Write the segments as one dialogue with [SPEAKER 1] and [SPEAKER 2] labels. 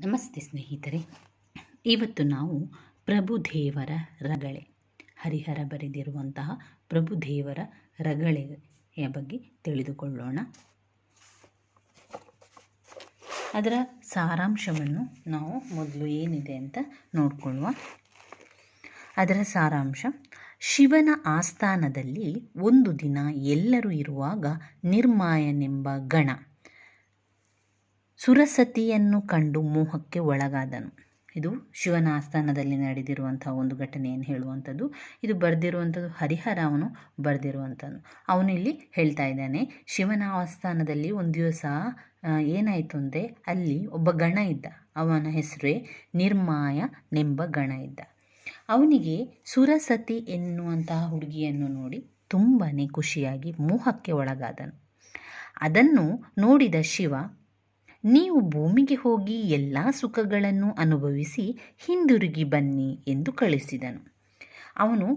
[SPEAKER 1] ನಮಸ್ತೆ ಸ್ನೇಹಿತರೆ. ಇವತ್ತು ನಾವು ಪ್ರಭುದೇವರ ರಗಳೆ, ಹರಿಹರ ಬರೆದಿರುವಂತಹ ಪ್ರಭುದೇವರ ರಗಳೆಯ ಬಗ್ಗೆ ತಿಳಿದುಕೊಳ್ಳೋಣ. ಅದರ ಸಾರಾಂಶವನ್ನು ನಾವು ಮೊದಲು ಏನಿದೆ ಅಂತ ನೋಡಿಕೊಳ್ಳುವ. ಅದರ ಸಾರಾಂಶ, ಶಿವನ ಆಸ್ಥಾನದಲ್ಲಿ ಒಂದು ದಿನ ಎಲ್ಲರೂ ಇರುವಾಗ ನಿರ್ಮಾಯನೆಂಬ ಗಣ. ಸುರಸತಿಯನ್ನು ಕಂಡು ಮೋಹಕ್ಕೆ ಒಳಗಾದನು. ಇದು ಶಿವನ ಆಸ್ಥಾನದಲ್ಲಿ ನಡೆದಿರುವಂತಹ ಒಂದು ಘಟನೆಯನ್ನು ಹೇಳುವಂಥದ್ದು. ಇದು ಬರೆದಿರುವಂಥದ್ದು ಹರಿಹರ ಅವನು ಬರೆದಿರುವಂಥದ್ದು. ಅವನು ಇಲ್ಲಿ ಹೇಳ್ತಾ ಇದ್ದಾನೆ ಶಿವನ ಆಸ್ಥಾನದಲ್ಲಿ ಒಂದು ದಿವಸ ಏನಾಯಿತು ಅಂದರೆ ಅಲ್ಲಿ ಒಬ್ಬ ಗಣ ಇದ್ದ. ಅವನ ಹೆಸರೇ ನಿರ್ಮಾಯನೆಂಬ ಗಣ ಇದ್ದ. ಅವನಿಗೆ ಸುರಸತಿ ಎನ್ನುವಂತಹ ಹುಡುಗಿಯನ್ನು ನೋಡಿ ತುಂಬಾ ಖುಷಿಯಾಗಿ ಮೋಹಕ್ಕೆ ಒಳಗಾದನು. ಅದನ್ನು ನೋಡಿದ ಶಿವ ನೀವು ಭೂಮಿಗೆ ಹೋಗಿ ಎಲ್ಲ ಸುಖಗಳನ್ನು ಅನುಭವಿಸಿ ಹಿಂದಿರುಗಿ ಬನ್ನಿ ಎಂದು ಕಳಿಸಿದನು. ಅವನು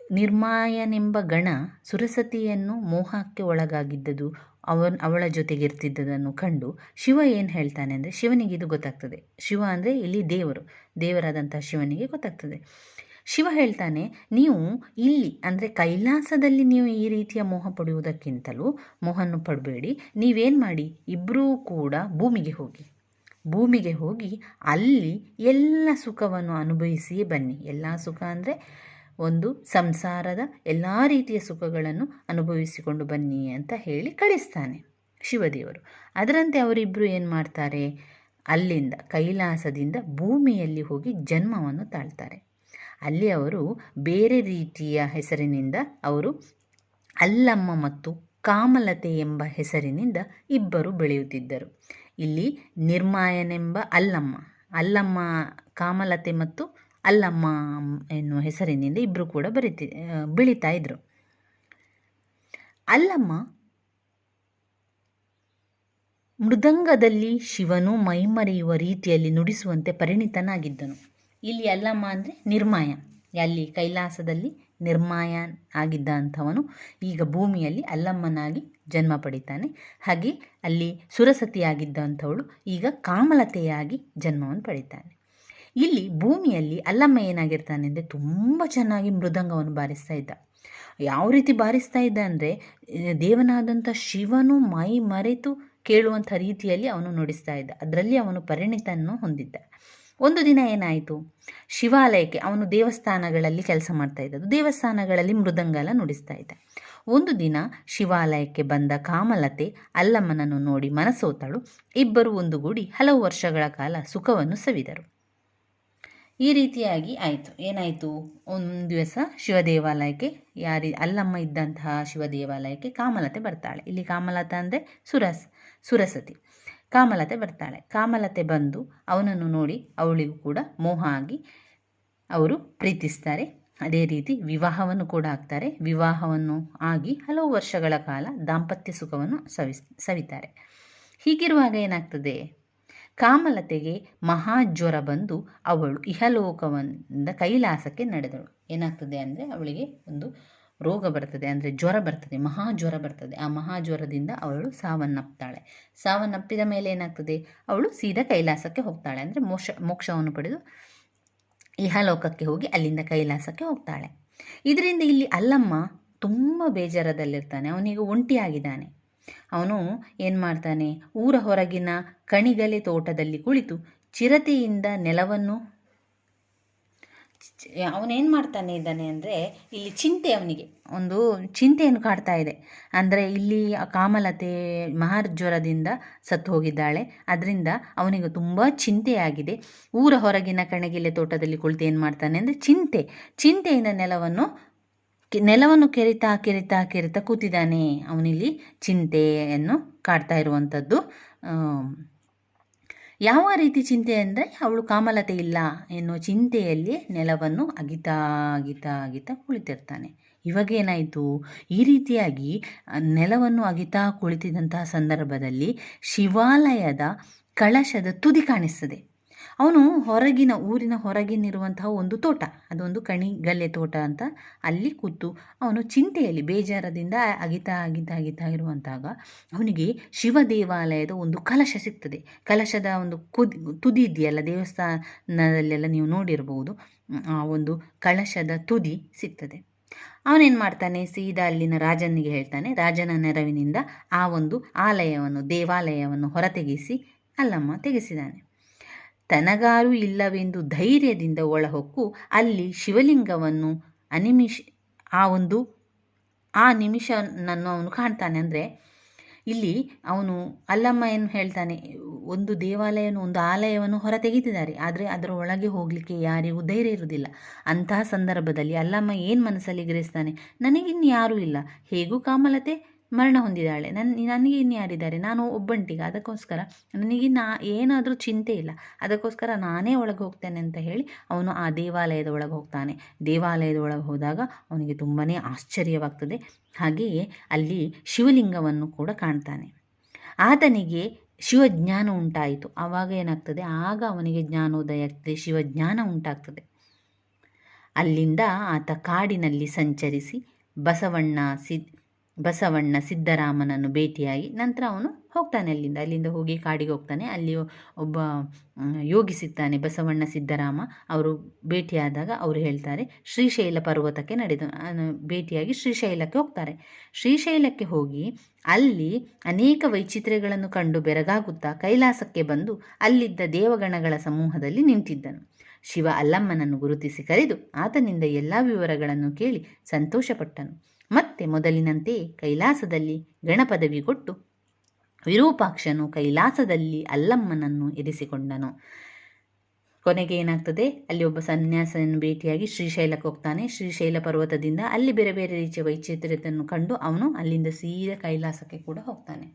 [SPEAKER 1] ನಿರ್ಮಾಯನೆಂಬ ಗಣ ಸುರಸತಿಯನ್ನು ಮೋಹಕ್ಕೆ ಒಳಗಾಗಿದ್ದದು, ಅವನ್ ಅವಳ ಜೊತೆಗಿರ್ತಿದ್ದದನ್ನು ಕಂಡು ಶಿವ ಏನು ಹೇಳ್ತಾನೆ ಅಂದರೆ ಶಿವನಿಗೆ ಇದು ಗೊತ್ತಾಗ್ತದೆ. ಶಿವ ಅಂದರೆ ಇಲ್ಲಿ ದೇವರು ದೇವರಾದಂಥ ಶಿವನಿಗೆ ಗೊತ್ತಾಗ್ತದೆ. ಶಿವ ಹೇಳ್ತಾನೆ, ನೀವು ಇಲ್ಲಿ, ಅಂದರೆ ಕೈಲಾಸದಲ್ಲಿ ನೀವು ಈ ರೀತಿಯ ಮೋಹ ಪಡೆಯುವುದಕ್ಕಿಂತಲೂ ಮೋಹನ್ನು ಪಡಬೇಡಿ. ನೀವೇನು ಮಾಡಿ? ಇಬ್ಬರೂ ಕೂಡ ಭೂಮಿಗೆ ಹೋಗಿ. ಭೂಮಿಗೆ ಹೋಗಿ ಅಲ್ಲಿ ಎಲ್ಲ ಸುಖವನ್ನು ಅನುಭವಿಸಿಯೇ ಬನ್ನಿ. ಎಲ್ಲ ಸುಖ ಅಂದರೆ ಒಂದು ಸಂಸಾರದ ಎಲ್ಲ ರೀತಿಯ ಸುಖಗಳನ್ನು ಅನುಭವಿಸಿಕೊಂಡು ಬನ್ನಿ ಅಂತ ಹೇಳಿ ಕಳಿಸ್ತಾನೆ ಶಿವದೇವರು. ಅದರಂತೆ ಅವರಿಬ್ಬರು ಏನು ಮಾಡ್ತಾರೆ? ಅಲ್ಲಿಂದ, ಕೈಲಾಸದಿಂದ ಭೂಮಿಯಲ್ಲಿ ಹೋಗಿ ಜನ್ಮವನ್ನು ತಾಳ್ತಾರೆ. ಅಲ್ಲಿ ಅವರು ಬೇರೆ ರೀತಿಯ ಹೆಸರಿನಿಂದ ಅವರು ಅಲ್ಲಮ್ಮ ಮತ್ತು ಕಾಮಲತೆ ಎಂಬ ಹೆಸರಿನಿಂದ ಇಬ್ಬರು ಬೆಳೆಯುತ್ತಿದ್ದರು. ಇಲ್ಲಿ ನಿರ್ಮಾಯನೆಂಬ ಅಲ್ಲಮ್ಮ ಅಲ್ಲಮ್ಮ ಕಾಮಲತೆ ಮತ್ತು ಅಲ್ಲಮ್ಮ ಎನ್ನುವ ಹೆಸರಿನಿಂದ ಇಬ್ಬರು ಕೂಡ ಬರಿತಿ ಬೆಳೀತಾ ಇದ್ರು. ಅಲ್ಲಮ್ಮ ಮೃದಂಗದಲ್ಲಿ ಶಿವನು ಮೈಮರೆಯುವ ರೀತಿಯಲ್ಲಿ ನುಡಿಸುವಂತೆ ಪರಿಣಿತನಾಗಿದ್ದನು. ಇಲ್ಲಿ ಅಲ್ಲಮ್ಮ ಅಂದರೆ ನಿರ್ಮಾಯ ಅಲ್ಲಿ ಕೈಲಾಸದಲ್ಲಿ ನಿರ್ಮಾಯ ಆಗಿದ್ದ ಅಂಥವನು ಈಗ ಭೂಮಿಯಲ್ಲಿ ಅಲ್ಲಮ್ಮನಾಗಿ ಜನ್ಮ ಪಡಿತಾನೆ. ಹಾಗೆ ಅಲ್ಲಿ ಸುರಸತಿಯಾಗಿದ್ದಂಥವಳು ಈಗ ಕಾಮಲತೆಯಾಗಿ ಜನ್ಮವನ್ನು ಪಡಿತಾನೆ. ಇಲ್ಲಿ ಭೂಮಿಯಲ್ಲಿ ಅಲ್ಲಮ್ಮ ಏನಾಗಿರ್ತಾನೆ ಅಂದರೆ ತುಂಬ ಚೆನ್ನಾಗಿ ಮೃದಂಗವನ್ನು ಬಾರಿಸ್ತಾ ಇದ್ದ. ಯಾವ ರೀತಿ ಬಾರಿಸ್ತಾ ಇದ್ದ ಅಂದರೆ, ದೇವನಾದಂಥ ಶಿವನು ಮೈ ಮರೆತು ಕೇಳುವಂಥ ರೀತಿಯಲ್ಲಿ ಅವನು ನುಡಿಸ್ತಾ ಇದ್ದ. ಅದರಲ್ಲಿ ಅವನು ಪರಿಣಿತನ್ನು ಹೊಂದಿದ್ದ. ಒಂದು ದಿನ ಏನಾಯಿತು? ಶಿವಾಲಯಕ್ಕೆ ಅವನು ದೇವಸ್ಥಾನಗಳಲ್ಲಿ ಕೆಲಸ ಮಾಡ್ತಾ ಇದ್ದದ್ದು. ದೇವಸ್ಥಾನಗಳಲ್ಲಿ ಮೃದಂಗಲ ನುಡಿಸ್ತಾ ಇದ್ದ. ಒಂದು ದಿನ ಶಿವಾಲಯಕ್ಕೆ ಬಂದ ಕಾಮಲತೆ ಅಲ್ಲಮ್ಮನನ್ನು ನೋಡಿ ಮನಸೋತಳು. ಇಬ್ಬರು ಒಂದುಗೂಡಿ ಹಲವು ವರ್ಷಗಳ ಕಾಲ ಸುಖವನ್ನು ಸವಿದರು. ಈ ರೀತಿಯಾಗಿ ಆಯಿತು. ಏನಾಯಿತು? ಒಂದು ದಿವಸ ಶಿವ ದೇವಾಲಯಕ್ಕೆ ಯಾರಿ, ಅಲ್ಲಮ್ಮ ಇದ್ದಂತಹ ಶಿವ ದೇವಾಲಯಕ್ಕೆ ಕಾಮಲತೆ ಬರ್ತಾಳೆ. ಇಲ್ಲಿ ಕಾಮಲತ ಅಂದರೆ ಸುರಸ್, ಸುರಸತಿ. ಕಾಮಲತೆ ಬರ್ತಾಳೆ. ಕಾಮಲತೆ ಬಂದು ಅವನನ್ನು ನೋಡಿ ಅವಳಿಗೂ ಕೂಡ ಮೋಹ ಆಗಿ ಅವರು ಪ್ರೀತಿಸ್ತಾರೆ. ಅದೇ ರೀತಿ ವಿವಾಹವನ್ನು ಕೂಡ ಆಗ್ತಾರೆ. ವಿವಾಹವನ್ನು ಆಗಿ ಹಲವು ವರ್ಷಗಳ ಕಾಲ ದಾಂಪತ್ಯ ಸುಖವನ್ನು ಸವಿಸ್, ಸವಿತಾರೆ. ಹೀಗಿರುವಾಗ ಏನಾಗ್ತದೆ? ಕಾಮಲತೆಗೆ ಮಹಾಜ್ವರ ಬಂದು ಅವಳು ಇಹಲೋಕವನ್ನ ಕೈಲಾಸಕ್ಕೆ ನಡೆದಳು. ಏನಾಗ್ತದೆ ಅಂದರೆ ಅವಳಿಗೆ ಒಂದು ರೋಗ ಬರ್ತದೆ ಅಂದರೆ ಜ್ವರ ಬರ್ತದೆ, ಮಹಾ ಜ್ವರ ಬರ್ತದೆ. ಆ ಮಹಾ ಜ್ವರದಿಂದ ಅವಳು ಸಾವನ್ನಪ್ತಾಳೆ. ಸಾವನ್ನಪ್ಪಿದ ಮೇಲೆ ಏನಾಗ್ತದೆ? ಅವಳು ಸೀದಾ ಕೈಲಾಸಕ್ಕೆ ಹೋಗ್ತಾಳೆ. ಅಂದರೆ ಮೋಕ್ಷ, ಮೋಕ್ಷವನ್ನು ಪಡೆದು ಇಹಲೋಕಕ್ಕೆ ಹೋಗಿ ಅಲ್ಲಿಂದ ಕೈಲಾಸಕ್ಕೆ ಹೋಗ್ತಾಳೆ. ಇದರಿಂದ ಇಲ್ಲಿ ಅಲ್ಲಮ್ಮ ತುಂಬ ಬೇಜಾರದಲ್ಲಿರ್ತಾನೆ. ಅವನಿಗೆ ಒಂಟಿಯಾಗಿದ್ದಾನೆ. ಅವನು ಏನು ಮಾಡ್ತಾನೆ? ಊರ ಹೊರಗಿನ ಕಣಿಗಲೆ ತೋಟದಲ್ಲಿ ಕುಳಿತು ಚಿರತೆಯಿಂದ ನೆಲವನ್ನು ಅವನೇನು ಮಾಡ್ತಾನೆ ಇದ್ದಾನೆ ಅಂದರೆ ಇಲ್ಲಿ ಚಿಂತೆ ಅವನಿಗೆ. ಒಂದು ಚಿಂತೆಯನ್ನು ಕಾಡ್ತಾ ಇದೆ. ಅಂದರೆ ಇಲ್ಲಿ ಕಾಮಲತೆ ಮಹಾರ್ಜ್ವರದಿಂದ ಸತ್ತು ಹೋಗಿದ್ದಾಳೆ. ಅದರಿಂದ ಅವನಿಗೆ ತುಂಬ ಚಿಂತೆಯಾಗಿದೆ. ಊರ ಹೊರಗಿನ ಕಣಗಿಲೆ ತೋಟದಲ್ಲಿ ಕುಳಿತು ಏನು ಮಾಡ್ತಾನೆ ಅಂದರೆ ಚಿಂತೆ, ಚಿಂತೆಯಿಂದ ನೆಲವನ್ನು ನೆಲವನ್ನು ಕೆರಿತಾ ಕೆರಿತಾ ಕೆರಿತಾ ಕೂತಿದ್ದಾನೆ ಅವನಿಲ್ಲಿ ಚಿಂತೆಯನ್ನು ಕಾಡ್ತಾ ಇರುವಂಥದ್ದು ಯಾವ ರೀತಿ ಚಿಂತೆ ಅಂದರೆ ಅವಳು ಕಾಮಲತೆ ಇಲ್ಲ ಎನ್ನುವ ಚಿಂತೆಯಲ್ಲಿ ನೆಲವನ್ನು ಅಗಿತಾ ಅಗಿತಾ ಅಗಿತಾ ಕುಳಿತಿರ್ತಾನೆ. ಇವಾಗೇನಾಯಿತು ಈ ರೀತಿಯಾಗಿ ನೆಲವನ್ನು ಅಗಿತಾ ಕುಳಿತಿದ್ದಂತಹ ಸಂದರ್ಭದಲ್ಲಿ ಶಿವಾಲಯದ ಕಳಶದ ತುದಿ ಕಾಣಿಸ್ತದೆ. ಅವನು ಹೊರಗಿನ, ಊರಿನ ಹೊರಗಿನಿರುವಂತಹ ಒಂದು ತೋಟ. ಅದೊಂದು ಕಣಿಗಲ್ಲೆ ತೋಟ ಅಂತ ಅಲ್ಲಿ ಕೂತು ಅವನು ಚಿಂತೆಯಲ್ಲಿ ಬೇಜಾರದಿಂದ ಅಗಿತ ಅಗಿತ, ಅಗಿತಾ ಇರುವಂತಾಗ ಅವನಿಗೆ ಶಿವ ದೇವಾಲಯದ ಒಂದು ಕಲಶ ಸಿಗ್ತದೆ. ಕಲಶದ ಒಂದು ಕುದಿ, ತುದಿ ಇದೆಯಲ್ಲ, ದೇವಸ್ಥಾನದಲ್ಲೆಲ್ಲ ನೀವು ನೋಡಿರಬಹುದು ಆ ಒಂದು ಕಳಶದ ತುದಿ ಸಿಗ್ತದೆ. ಅವನೇನು ಮಾಡ್ತಾನೆ? ಸೀದಾ ಅಲ್ಲಿನ ರಾಜನಿಗೆ ಹೇಳ್ತಾನೆ, ರಾಜನ ನೆರವಿನಿಂದ ಆ ಒಂದು ಆಲಯವನ್ನು, ದೇವಾಲಯವನ್ನು ಹೊರತೆಗೆಸಿ ಅಲ್ಲಮ್ಮ ತೆಗೆಸಿದಾನೆ ತನಗಾರು ಇಲ್ಲವೆಂದು ಧೈರ್ಯದಿಂದ ಒಳಹೊಕ್ಕು ಅಲ್ಲಿ ಶಿವಲಿಂಗವನ್ನು ಅನಿಮಿಷ, ಆ ಒಂದು, ಆ ನಿಮಿಷನನ್ನು ಅವನು ಕಾಣ್ತಾನೆ. ಅಂದರೆ ಇಲ್ಲಿ ಅವನು ಅಲ್ಲಮ್ಮ ಏನು ಹೇಳ್ತಾನೆ, ಒಂದು ದೇವಾಲಯವನ್ನು ಒಂದು ಆಲಯವನ್ನು ಹೊರ ತೆಗೆದಿದ್ದಾರೆ ಆದರೆ ಅದರ ಒಳಗೆ ಹೋಗಲಿಕ್ಕೆ ಯಾರಿಗೂ ಧೈರ್ಯ ಇರುವುದಿಲ್ಲ. ಅಂತಹ ಸಂದರ್ಭದಲ್ಲಿ ಅಲ್ಲಮ್ಮ ಏನು ಮನಸ್ಸಲ್ಲಿ ಗ್ರಹಿಸ್ತಾನೆ ನನಗಿನ್ನು ಯಾರೂ ಇಲ್ಲ. ಹೇಗೂ ಕಾಮಲತೆ? ಮರಣ ಹೊಂದಿದ್ದಾಳೆ. ನನ್ನ ನನಗೆ ಇನ್ಯಾರಿದ್ದಾರೆ ನಾನು ಒಬ್ಬಂಟಿಗ. ಅದಕ್ಕೋಸ್ಕರ ನನಗೆ ನಾ, ಏನಾದರೂ ಚಿಂತೆ ಇಲ್ಲ. ಅದಕ್ಕೋಸ್ಕರ ನಾನೇ ಒಳಗೆ ಹೋಗ್ತೇನೆ ಅಂತ ಹೇಳಿ ಅವನು ಆ ದೇವಾಲಯದ ಒಳಗೆ ಹೋಗ್ತಾನೆ. ದೇವಾಲಯದ ಒಳಗೆ ಹೋದಾಗ ಅವನಿಗೆ ತುಂಬಾ ಆಶ್ಚರ್ಯವಾಗ್ತದೆ. ಹಾಗೆಯೇ ಅಲ್ಲಿ ಶಿವಲಿಂಗವನ್ನು ಕೂಡ ಕಾಣ್ತಾನೆ. ಆತನಿಗೆ ಶಿವಜ್ಞಾನ ಉಂಟಾಯಿತು. ಆವಾಗ ಏನಾಗ್ತದೆ? ಆಗ ಅವನಿಗೆ ಜ್ಞಾನೋದಯ ಆಗ್ತದೆ ಶಿವಜ್ಞಾನ ಉಂಟಾಗ್ತದೆ. ಅಲ್ಲಿಂದ ಆತ ಕಾಡಿನಲ್ಲಿ ಸಂಚರಿಸಿ ಬಸವಣ್ಣ ಸಿದ್ ಬಸವಣ್ಣ ಸಿದ್ದರಾಮನನ್ನು ಭೇಟಿಯಾಗಿ ನಂತರ ಅವನು ಹೋಗ್ತಾನೆ ಅಲ್ಲಿಂದ. ಅಲ್ಲಿಂದ ಹೋಗಿ ಕಾಡಿಗೆ ಹೋಗ್ತಾನೆ. ಅಲ್ಲಿ ಒಬ್ಬ ಯೋಗಿ ಸಿಗ್ತಾನೆ ಬಸವಣ್ಣ ಸಿದ್ದರಾಮ. ಅವರು ಭೇಟಿಯಾದಾಗ ಅವರು ಹೇಳ್ತಾರೆ, ಶ್ರೀಶೈಲ ಪರ್ವತಕ್ಕೆ ನಡೆದು ಭೇಟಿಯಾಗಿ ಶ್ರೀಶೈಲಕ್ಕೆ ಹೋಗ್ತಾರೆ. ಶ್ರೀಶೈಲಕ್ಕೆ ಹೋಗಿ ಅಲ್ಲಿ ಅನೇಕ ವೈಚಿತ್ರ್ಯಗಳನ್ನು ಕಂಡು ಬೆರಗಾಗುತ್ತಾ ಕೈಲಾಸಕ್ಕೆ ಬಂದು ಅಲ್ಲಿದ್ದ ದೇವಗಣಗಳ ಸಮೂಹದಲ್ಲಿ ನಿಂತಿದ್ದನು. ಶಿವ ಅಲ್ಲಮ್ಮನನ್ನು ಗುರುತಿಸಿ ಕರೆದು ಆತನಿಂದ ಎಲ್ಲ ವಿವರಗಳನ್ನು ಕೇಳಿ ಸಂತೋಷಪಟ್ಟನು. ಮತ್ತೆ ಮೊದಲಿನಂತೆ ಕೈಲಾಸದಲ್ಲಿ ಗಣಪದವಿ ಕೊಟ್ಟು ವಿರೂಪಾಕ್ಷನು ಕೈಲಾಸದಲ್ಲಿ ಅಲ್ಲಮ್ಮನನ್ನು ಎರಿಸಿಕೊಂಡನು. ಕೊನೆಗೆ ಏನಾಗ್ತದೆ? ಅಲ್ಲಿ ಒಬ್ಬ ಸನ್ಯಾಸನ ಭೇಟಿಯಾಗಿ ಶ್ರೀಶೈಲಕ್ಕೆ ಹೋಗ್ತಾನೆ. ಶ್ರೀಶೈಲ ಪರ್ವತದಿಂದ ಅಲ್ಲಿ ಬೇರೆ ಬೇರೆ ರೀತಿಯ ವೈಚಿತ್ರ್ಯತೆಯನ್ನು ಕಂಡು ಅವನು ಅಲ್ಲಿಂದ ಸೀದಾ ಕೈಲಾಸಕ್ಕೆ ಕೂಡ ಹೋಗ್ತಾನೆ.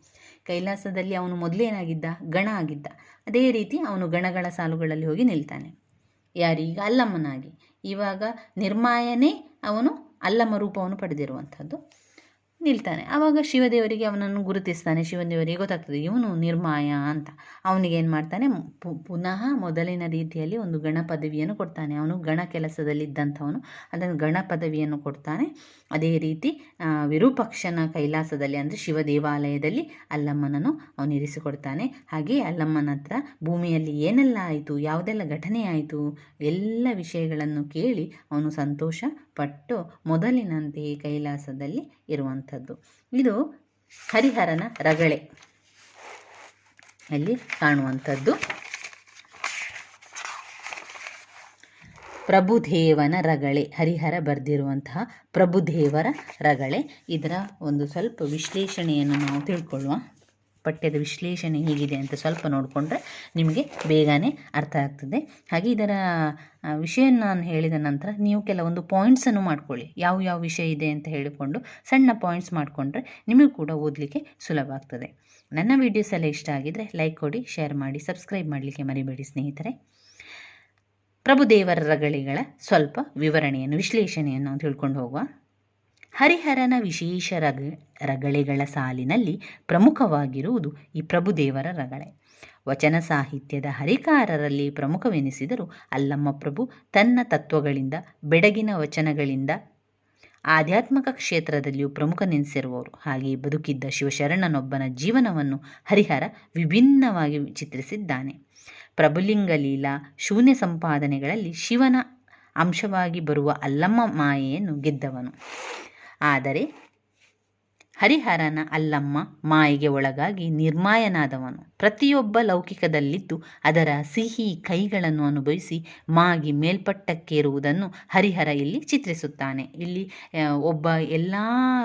[SPEAKER 1] ಕೈಲಾಸದಲ್ಲಿ ಅವನು ಮೊದಲೇನಾಗಿದ್ದ ಗಣ ಆಗಿದ್ದ. ಅದೇ ರೀತಿ ಅವನು ಗಣಗಳ ಸಾಲುಗಳಲ್ಲಿ ಹೋಗಿ ನಿಲ್ತಾನೆ. ಯಾರೀಗ? ಅಲ್ಲಮ್ಮನಾಗಿ. ಇವಾಗ ನಿರ್ಮಾಯನೇ ಅವನು ಅಲ್ಲಮ್ಮ ರೂಪವನ್ನು ಪಡೆದಿರುವಂಥದ್ದು ನಿಲ್ತಾನೆ. ಆವಾಗ ಶಿವದೇವರಿಗೆ ಅವನನ್ನು ಗುರುತಿಸ್ತಾನೆ. ಶಿವದೇವರಿಗೆ ಗೊತ್ತಾಗ್ತದೆ, ಇವನು ನಿರ್ಮಾಯ ಅಂತ. ಅವನಿಗೆ ಏನು ಮಾಡ್ತಾನೆ? ಪುನಃ ಮೊದಲಿನ ರೀತಿಯಲ್ಲಿ ಒಂದು ಗಣ ಪದವಿಯನ್ನು ಕೊಡ್ತಾನೆ. ಅವನು ಗಣ ಕೆಲಸದಲ್ಲಿದ್ದಂಥವನು. ಅದನ್ನು ಗಣ ಪದವಿಯನ್ನು ಕೊಡ್ತಾನೆ. ಅದೇ ರೀತಿ ವಿರೂಪಕ್ಷನ ಕೈಲಾಸದಲ್ಲಿ ಅಂದರೆ ಶಿವ ದೇವಾಲಯದಲ್ಲಿ ಅಲ್ಲಮ್ಮನನ್ನು ಅವನು ಇರಿಸಿಕೊಡ್ತಾನೆ. ಹಾಗೆ ಅಲ್ಲಮ್ಮನ ಹತ್ರ ಭೂಮಿಯಲ್ಲಿ ಏನೆಲ್ಲ ಆಯಿತು, ಯಾವುದೆಲ್ಲ ಘಟನೆ ಆಯಿತು, ಎಲ್ಲ ವಿಷಯಗಳನ್ನು ಕೇಳಿ ಅವನು ಸಂತೋಷ ಪಟ್ಟು ಮೊದಲಿನಂತೆಯೇ ಕೈಲಾಸದಲ್ಲಿ ಇರುವಂಥದ್ದು. ಇದು ಹರಿಹರನ ರಗಳೆ ಅಲ್ಲಿ ಕಾಣುವಂಥದ್ದು. ಪ್ರಭುದೇವನ ರಗಳೆ. ಹರಿಹರ ಬರೆದಿರುವಂತಹ ಪ್ರಭುದೇವರ ರಗಳೆ. ಇದರ ಒಂದು ಸ್ವಲ್ಪ ವಿಶ್ಲೇಷಣೆಯನ್ನು ನಾವು ತಿಳ್ಕೊಳ್ಳುವ. ಪಠ್ಯದ ವಿಶ್ಲೇಷಣೆ ಹೇಗಿದೆ ಅಂತ ಸ್ವಲ್ಪ ನೋಡಿಕೊಂಡ್ರೆ ನಿಮಗೆ ಬೇಗನೆ ಅರ್ಥ ಆಗ್ತದೆ. ಹಾಗೆ ಇದರ ವಿಷಯ ನಾನು ಹೇಳಿದ ನಂತರ ನೀವು ಕೆಲವೊಂದು ಪಾಯಿಂಟ್ಸನ್ನು ಮಾಡ್ಕೊಳ್ಳಿ. ಯಾವ ಯಾವ ವಿಷಯ ಇದೆ ಅಂತ ಹೇಳಿಕೊಂಡು ಸಣ್ಣ ಪಾಯಿಂಟ್ಸ್ ಮಾಡಿಕೊಂಡ್ರೆ ನಿಮಗೂ ಕೂಡ ಓದಲಿಕ್ಕೆ ಸುಲಭ ಆಗ್ತದೆ. ನನ್ನ ವೀಡಿಯೋಸ್ ಎಲ್ಲ ಇಷ್ಟ ಆಗಿದರೆ ಲೈಕ್ ಕೊಡಿ ಶೇರ್ ಮಾಡಿ ಸಬ್ಸ್ಕ್ರೈಬ್ ಮಾಡಲಿಕ್ಕೆ ಮರಿಬೇಡಿ ಸ್ನೇಹಿತರೆ. ಪ್ರಭುದೇವರ ರಗಳಿಗಳ ಸ್ವಲ್ಪ ವಿವರಣೆಯನ್ನು, ವಿಶ್ಲೇಷಣೆಯನ್ನು ತಿಳ್ಕೊಂಡು ಹೋಗುವ. ಹರಿಹರನ ವಿಶೇಷ ರಗ ರಗಳೆಗಳ ಸಾಲಿನಲ್ಲಿ ಪ್ರಮುಖವಾಗಿರುವುದು ಈ ಪ್ರಭುದೇವರ ರಗಳೆ. ವಚನ ಸಾಹಿತ್ಯದ ಹರಿಕಾರರಲ್ಲಿ ಪ್ರಮುಖವೆನಿಸಿದರೂ ಅಲ್ಲಮ್ಮ ಪ್ರಭು ತನ್ನ ತತ್ವಗಳಿಂದ, ಬೆಡಗಿನ ವಚನಗಳಿಂದ, ಆಧ್ಯಾತ್ಮಿಕ ಕ್ಷೇತ್ರದಲ್ಲಿಯೂ ಪ್ರಮುಖನೆನಿಸಿರುವವರು. ಹಾಗೆಯೇ ಬದುಕಿದ್ದ ಶಿವಶರಣನೊಬ್ಬನ ಜೀವನವನ್ನು ಹರಿಹರ ವಿಭಿನ್ನವಾಗಿ ಚಿತ್ರಿಸಿದ್ದಾನೆ. ಪ್ರಭುಲಿಂಗ ಲೀಲಾ ಶೂನ್ಯ ಸಂಪಾದನೆಗಳಲ್ಲಿ ಶಿವನ ಅಂಶವಾಗಿ ಬರುವ ಅಲ್ಲಮ್ಮ ಮಾಯೆಯನ್ನು ಗೆದ್ದವನು. ಆದರೆ ಹರಿಹರನ ಅಲ್ಲಮ್ಮ ಮಾಯೆಗೆ ಒಳಗಾಗಿ ನಿರ್ಮಾಯನಾದವನು. ಪ್ರತಿಯೊಬ್ಬ ಲೌಕಿಕದಲ್ಲಿದ್ದು ಅದರ ಸಿಹಿ ಕೈಗಳನ್ನು ಅನುಭವಿಸಿ ಮಾಗಿ ಮೇಲ್ಪಟ್ಟಕ್ಕೇರುವುದನ್ನು ಹರಿಹರ ಇಲ್ಲಿ ಚಿತ್ರಿಸುತ್ತಾನೆ. ಇಲ್ಲಿ ಒಬ್ಬ ಎಲ್ಲ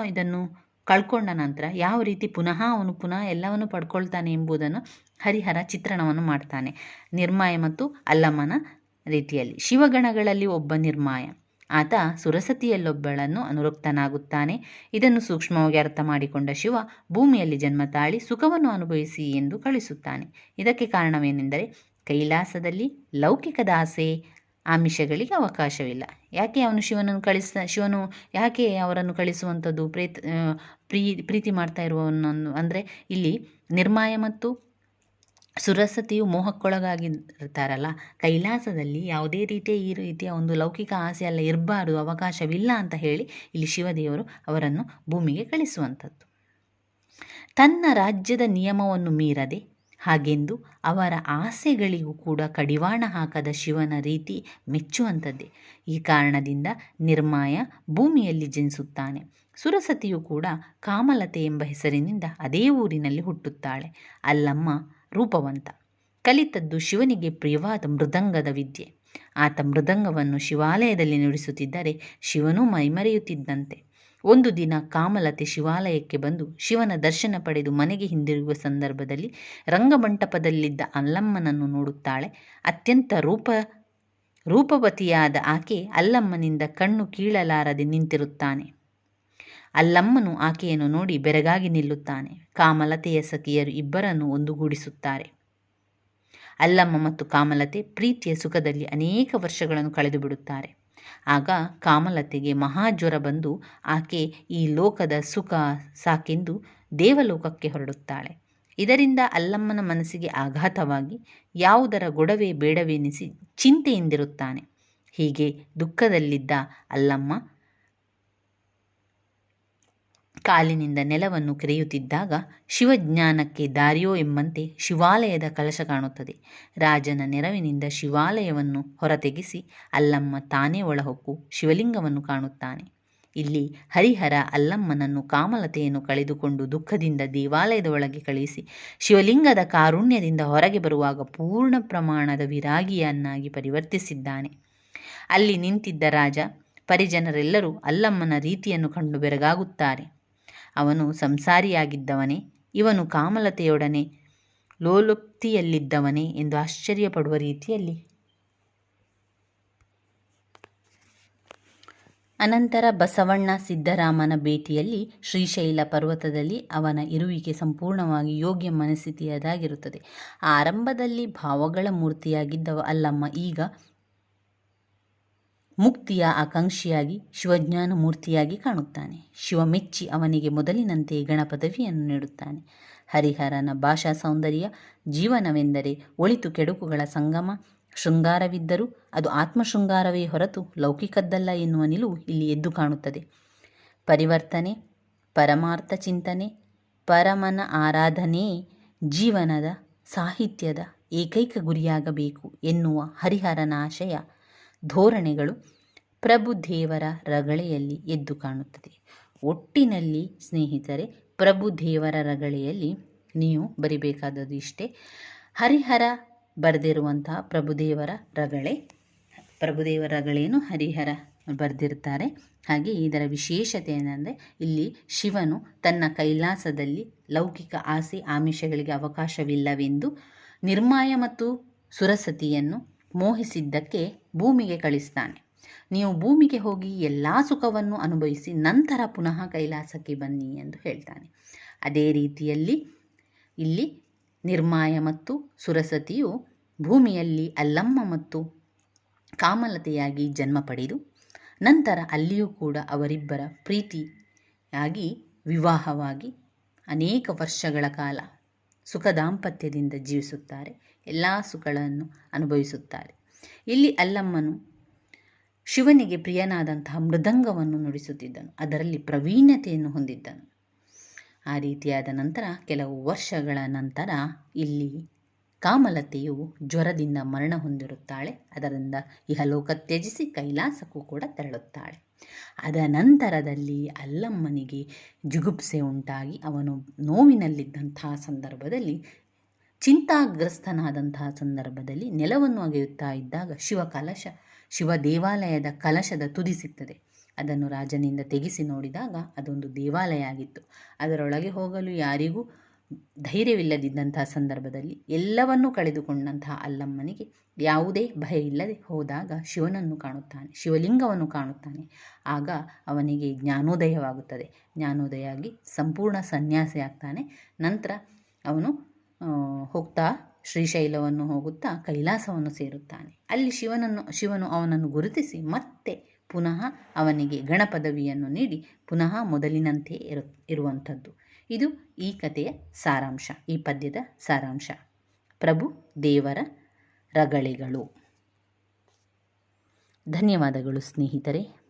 [SPEAKER 1] ಇದನ್ನು ಕಳ್ಕೊಂಡ ನಂತರ ಯಾವ ರೀತಿ ಪುನಃ ಅವನು ಪುನಃ ಎಲ್ಲವನ್ನು ಪಡ್ಕೊಳ್ತಾನೆ ಎಂಬುದನ್ನು ಹರಿಹರ ಚಿತ್ರಣವನ್ನು ಮಾಡ್ತಾನೆ. ನಿರ್ಮಾಯ ಮತ್ತು ಅಲ್ಲಮ್ಮನ ರೀತಿಯಲ್ಲಿ. ಶಿವಗಣಗಳಲ್ಲಿ ಒಬ್ಬ ನಿರ್ಮಾಯ. ಆತ ಸುರಸತಿಯಲ್ಲೊಬ್ಬಳನ್ನು ಅನುರಕ್ತನಾಗುತ್ತಾನೆ. ಇದನ್ನು ಸೂಕ್ಷ್ಮವಾಗಿ ಅರ್ಥ ಮಾಡಿಕೊಂಡ ಶಿವ ಭೂಮಿಯಲ್ಲಿ ಜನ್ಮ ತಾಳಿ ಸುಖವನ್ನು ಅನುಭವಿಸಿ ಎಂದು ಕಳಿಸುತ್ತಾನೆ. ಇದಕ್ಕೆ ಕಾರಣವೇನೆಂದರೆ ಕೈಲಾಸದಲ್ಲಿ ಲೌಕಿಕದ ಆಸೆ ಆಮಿಷಗಳಿಗೆ ಅವಕಾಶವಿಲ್ಲ. ಯಾಕೆ ಅವನು ಶಿವನನ್ನು ಕಳಿಸ, ಶಿವನು ಯಾಕೆ ಅವರನ್ನು ಕಳಿಸುವಂಥದ್ದು ಪ್ರೀತ್ ಪ್ರೀ, ಪ್ರೀತಿ ಮಾಡ್ತಾ ಇರುವವನನ್ನು ಅಂದರೆ ಇಲ್ಲಿ ನಿರ್ಮಾಯ ಮತ್ತು ಸುರಸತಿಯು ಮೋಹಕ್ಕೊಳಗಾಗಿರ್ತಾರಲ್ಲ? ಕೈಲಾಸದಲ್ಲಿ ಯಾವುದೇ ರೀತಿಯ ಈ ರೀತಿಯ ಒಂದು ಲೌಕಿಕ ಆಸೆ ಎಲ್ಲ ಇರಬಾರ್ದು, ಅವಕಾಶವಿಲ್ಲ ಅಂತ ಹೇಳಿ ಇಲ್ಲಿ ಶಿವದೇವರು ಅವರನ್ನು ಭೂಮಿಗೆ ಕಳಿಸುವಂಥದ್ದು. ತನ್ನ ರಾಜ್ಯದ ನಿಯಮವನ್ನು ಮೀರದೆ ಹಾಗೆಂದು ಅವರ ಆಸೆಗಳಿಗೂ ಕೂಡ ಕಡಿವಾಣ ಹಾಕದ ಶಿವನ ರೀತಿ ಮೆಚ್ಚುವಂಥದ್ದೇ. ಈ ಕಾರಣದಿಂದ ನಿರ್ಮಾಯ ಭೂಮಿಯಲ್ಲಿ ಜನಿಸುತ್ತಾನೆ. ಸುರಸತಿಯು ಕೂಡ ಕಾಮಲತೆ ಎಂಬ ಹೆಸರಿನಿಂದ ಅದೇ ಊರಿನಲ್ಲಿ ಹುಟ್ಟುತ್ತಾಳೆ. ಅಲ್ಲಮ್ಮ ರೂಪವಂತ. ಕಲಿತದ್ದು ಶಿವನಿಗೆ ಪ್ರಿಯವಾದ ಮೃದಂಗದ ವಿದ್ಯೆ. ಆತ ಮೃದಂಗವನ್ನು ಶಿವಾಲಯದಲ್ಲಿ ನುಡಿಸುತ್ತಿದ್ದರೆ ಶಿವನೂ ಮೈಮರೆಯುತ್ತಿದ್ದಂತೆ. ಒಂದು ದಿನ ಕಾಮಲತೆ ಶಿವಾಲಯಕ್ಕೆ ಬಂದು ಶಿವನ ದರ್ಶನ ಪಡೆದು ಮನೆಗೆ ಹಿಂದಿರುಗುವ ಸಂದರ್ಭದಲ್ಲಿ ರಂಗಮಂಟಪದಲ್ಲಿದ್ದ ಅಲ್ಲಮ್ಮನನ್ನು ನೋಡುತ್ತಾಳೆ. ಅತ್ಯಂತ ರೂಪ, ರೂಪವತಿಯಾದ ಆಕೆ ಅಲ್ಲಮ್ಮನಿಂದ ಕಣ್ಣು ಕೀಳಲಾರದೆ ನಿಂತಿರುತ್ತಾನೆ. ಅಲ್ಲಮ್ಮನು ಆಕೆಯನ್ನು ನೋಡಿ ಬೆರಗಾಗಿ ನಿಲ್ಲುತ್ತಾನೆ. ಕಾಮಲತೆಯ ಸಖಿಯರು ಇಬ್ಬರನ್ನು ಒಂದುಗೂಡಿಸುತ್ತಾರೆ. ಅಲ್ಲಮ್ಮ ಮತ್ತು ಕಾಮಲತೆ ಪ್ರೀತಿಯ ಸುಖದಲ್ಲಿ ಅನೇಕ ವರ್ಷಗಳನ್ನು ಕಳೆದು ಬಿಡುತ್ತಾರೆ ಆಗ ಕಾಮಲತೆಗೆ ಮಹಾಜ್ವರ ಬಂದು ಆಕೆ ಈ ಲೋಕದ ಸುಖ ಸಾಕೆಂದು ದೇವಲೋಕಕ್ಕೆ ಹೊರಡುತ್ತಾಳೆ. ಇದರಿಂದ ಅಲ್ಲಮ್ಮನ ಮನಸ್ಸಿಗೆ ಆಘಾತವಾಗಿ ಯಾವುದರ ಗೊಡವೆ ಬೇಡವೆನಿಸಿ ಚಿಂತೆಯಿಂದಿರುತ್ತಾನೆ. ಹೀಗೆ ದುಃಖದಲ್ಲಿದ್ದ ಅಲ್ಲಮ್ಮ ಕಾಲಿನಿಂದ ನೆಲವನ್ನು ಕೆರೆಯುತ್ತಿದ್ದಾಗ ಶಿವಜ್ಞಾನಕ್ಕೆ ದಾರಿಯೋ ಎಂಬಂತೆ ಶಿವಾಲಯದ ಕಲಶ ಕಾಣುತ್ತದೆ. ರಾಜನ ನೆರವಿನಿಂದ ಶಿವಾಲಯವನ್ನು ಹೊರತೆಗೆಸಿ ಅಲ್ಲಮ್ಮ ತಾನೇ ಒಳಹೊಕ್ಕು ಶಿವಲಿಂಗವನ್ನು ಕಾಣುತ್ತಾನೆ. ಇಲ್ಲಿ ಹರಿಹರ ಅಲ್ಲಮ್ಮನನ್ನು ಕಾಮಲತೆಯನ್ನು ಕಳೆದುಕೊಂಡು ದುಃಖದಿಂದ ದೇವಾಲಯದ ಒಳಗೆ ಕಳುಹಿಸಿ ಶಿವಲಿಂಗದ ಕಾರುಣ್ಯದಿಂದ ಹೊರಗೆ ಬರುವಾಗ ಪೂರ್ಣ ಪ್ರಮಾಣದ ವಿರಾಗಿಯನ್ನಾಗಿ ಪರಿವರ್ತಿಸಿದ್ದಾನೆ. ಅಲ್ಲಿ ನಿಂತಿದ್ದ ರಾಜ, ಪರಿಜನರೆಲ್ಲರೂ ಅಲ್ಲಮ್ಮನ ರೀತಿಯನ್ನು ಕಂಡು ಬೆರಗಾಗುತ್ತಾರೆ. ಅವನು ಸಂಸಾರಿಯಾಗಿದ್ದವನೇ, ಇವನು ಕಾಮಲತೆಯೊಡನೆ ಲೋಲುಪ್ತಿಯಲ್ಲಿದ್ದವನೇ ಎಂದು ಆಶ್ಚರ್ಯಪಡುವ ರೀತಿಯಲ್ಲಿ. ಅನಂತರ ಬಸವಣ್ಣ ಸಿದ್ದರಾಮನ ಭೇಟಿಯಲ್ಲಿ ಶ್ರೀಶೈಲ ಪರ್ವತದಲ್ಲಿ ಅವನ ಇರುವಿಕೆ ಸಂಪೂರ್ಣವಾಗಿ ಯೋಗ್ಯ ಮನಸ್ಥಿತಿಯದಾಗಿರುತ್ತದೆ. ಆರಂಭದಲ್ಲಿ ಭಾವಗಳ ಮೂರ್ತಿಯಾಗಿದ್ದವ ಅಲ್ಲಮ್ಮ ಈಗ ಮುಕ್ತಿಯ ಆಕಾಂಕ್ಷಿಯಾಗಿ ಶಿವಜ್ಞಾನ ಮೂರ್ತಿಯಾಗಿ ಕಾಣುತ್ತಾನೆ. ಶಿವ ಮೆಚ್ಚಿ ಅವನಿಗೆ ಮೊದಲಿನಂತೆ ಗಣಪದವಿಯನ್ನು ನೀಡುತ್ತಾನೆ. ಹರಿಹರನ ಭಾಷಾ ಸೌಂದರ್ಯ ಜೀವನವೆಂದರೆ ಒಳಿತು ಕೆಡುಕುಗಳ ಸಂಗಮ. ಶೃಂಗಾರವಿದ್ದರೂ ಅದು ಆತ್ಮಶೃಂಗಾರವೇ ಹೊರತು ಲೌಕಿಕದ್ದಲ್ಲ ಎನ್ನುವ ನಿಲುವು ಇಲ್ಲಿ ಎದ್ದು ಕಾಣುತ್ತದೆ. ಪರಿವರ್ತನೆ, ಪರಮಾರ್ಥ ಚಿಂತನೆ, ಪರಮನ ಆರಾಧನೆಯೇ ಜೀವನದ ಸಾಹಿತ್ಯದ ಏಕೈಕ ಗುರಿಯಾಗಬೇಕು ಎನ್ನುವ ಹರಿಹರನ ಆಶಯ ಧೋರಣೆಗಳು ಪ್ರಭುದೇವರ ರಗಳೆಯಲ್ಲಿ ಎದ್ದು ಕಾಣುತ್ತದೆ. ಒಟ್ಟಿನಲ್ಲಿ ಸ್ನೇಹಿತರೆ ಪ್ರಭುದೇವರ ರಗಳೆಯಲ್ಲಿ ನೀವು ಬರಿಬೇಕಾದದ್ದು ಇಷ್ಟೇ. ಹರಿಹರ ಬರೆದಿರುವಂತಹ ಪ್ರಭುದೇವರ ರಗಳೆ ಪ್ರಭುದೇವರ ರಗಳೇನು ಹರಿಹರ ಬರೆದಿರ್ತಾರೆ ಹಾಗೆ ಇದರ ವಿಶೇಷತೆ ಏನಂದರೆ, ಇಲ್ಲಿ ಶಿವನು ತನ್ನ ಕೈಲಾಸದಲ್ಲಿ ಲೌಕಿಕ ಆಸೆ ಆಮಿಷಗಳಿಗೆ ಅವಕಾಶವಿಲ್ಲವೆಂದು ನಿರ್ಮಾಯ ಮತ್ತು ಸುರಸತಿಯನ್ನು ಮೋಹಿಸಿದ್ದಕ್ಕೆ ಭೂಮಿಗೆ ಕಳಿಸ್ತಾನೆ. ನೀವು ಭೂಮಿಗೆ ಹೋಗಿ ಎಲ್ಲ ಸುಖವನ್ನು ಅನುಭವಿಸಿ ನಂತರ ಪುನಃ ಕೈಲಾಸಕ್ಕೆ ಬನ್ನಿ ಎಂದು ಹೇಳ್ತಾನೆ. ಅದೇ ರೀತಿಯಲ್ಲಿ ಇಲ್ಲಿ ನಿರ್ಮಾಯ ಮತ್ತು ಸುರಸತಿಯು ಭೂಮಿಯಲ್ಲಿ ಅಲ್ಲಮ್ಮ ಮತ್ತು ಕಾಮಲತೆಯಾಗಿ ಜನ್ಮ ಪಡೆದು ನಂತರ ಅಲ್ಲಿಯೂ ಕೂಡ ಅವರಿಬ್ಬರ ಪ್ರೀತಿಯಾಗಿ ವಿವಾಹವಾಗಿ ಅನೇಕ ವರ್ಷಗಳ ಕಾಲ ಸುಖ ದಾಂಪತ್ಯದಿಂದ ಜೀವಿಸುತ್ತಾರೆ. ಎಲ್ಲ ಸುಖಗಳನ್ನು ಅನುಭವಿಸುತ್ತಾರೆ. ಇಲ್ಲಿ ಅಲ್ಲಮ್ಮನು ಶಿವನಿಗೆ ಪ್ರಿಯನಾದಂತಹ ಮೃದಂಗವನ್ನು ನುಡಿಸುತ್ತಿದ್ದನು. ಅದರಲ್ಲಿ ಪ್ರವೀಣತೆಯನ್ನು ಹೊಂದಿದ್ದನು. ಆ ರೀತಿಯಾದ ನಂತರ ಕೆಲವು ವರ್ಷಗಳ ನಂತರ ಇಲ್ಲಿ ಕಾಮಲತೆಯು ಜ್ವರದಿಂದ ಮರಣ ಹೊಂದಿರುತ್ತಾಳೆ. ಅದರಿಂದ ಇಹಲೋಕ ತ್ಯಜಿಸಿ ಕೈಲಾಸಕ್ಕೂ ಕೂಡ ತೆರಳುತ್ತಾಳೆ. ಅದ ನಂತರದಲ್ಲಿ ಅಲ್ಲಮ್ಮನಿಗೆ ಜುಗುಪ್ಸೆ ಉಂಟಾಗಿ ಅವನು ನೋವಿನಲ್ಲಿದ್ದಂತಹ ಸಂದರ್ಭದಲ್ಲಿ ಚಿಂತಾಗ್ರಸ್ತನಾದಂತಹ ಸಂದರ್ಭದಲ್ಲಿ ನೆಲವನ್ನು ಅಗೆಯುತ್ತಾ ಇದ್ದಾಗ ಶಿವ ಕಲಶ, ಶಿವ ದೇವಾಲಯದ ಕಲಶದ ತುದಿ ಸಿಗ್ತದೆ. ಅದನ್ನು ರಾಜನಿಂದ ತೆಗೆಸಿ ನೋಡಿದಾಗ ಅದೊಂದು ದೇವಾಲಯ ಆಗಿತ್ತು. ಅದರೊಳಗೆ ಹೋಗಲು ಯಾರಿಗೂ ಧೈರ್ಯವಿಲ್ಲದಿದ್ದಂತಹ ಸಂದರ್ಭದಲ್ಲಿ ಎಲ್ಲವನ್ನೂ ಕಳೆದುಕೊಂಡಂತಹ ಅಲ್ಲಮ್ಮನಿಗೆ ಯಾವುದೇ ಭಯ ಇಲ್ಲದೆ ಹೋದಾಗ ಶಿವನನ್ನು ಕಾಣುತ್ತಾನೆ, ಶಿವಲಿಂಗವನ್ನು ಕಾಣುತ್ತಾನೆ. ಆಗ ಅವನಿಗೆ ಜ್ಞಾನೋದಯವಾಗುತ್ತದೆ. ಜ್ಞಾನೋದಯ ಆಗಿ ಸಂಪೂರ್ಣ ಸನ್ಯಾಸಿ ಆಗ್ತಾನೆ ನಂತರ ಅವನು ಹೋಗ್ತಾ ಶ್ರೀಶೈಲವನ್ನು ಹೋಗುತ್ತಾ ಕೈಲಾಸವನ್ನು ಸೇರುತ್ತಾನೆ. ಅಲ್ಲಿ ಶಿವನನ್ನು, ಶಿವನು ಅವನನ್ನು ಗುರುತಿಸಿ ಮತ್ತೆ ಪುನಃ ಅವನಿಗೆ ಗಣಪದವಿಯನ್ನು ನೀಡಿ ಪುನಃ ಮೊದಲಿನಂತೆ ಇರು, ಇರುವಂಥದ್ದು. ಇದು ಈ ಕಥೆಯ ಸಾರಾಂಶ, ಈ ಪದ್ಯದ ಸಾರಾಂಶ. ಪ್ರಭು, ದೇವರ ರಗಳೆಗಳು. ಧನ್ಯವಾದಗಳು ಸ್ನೇಹಿತರೆ.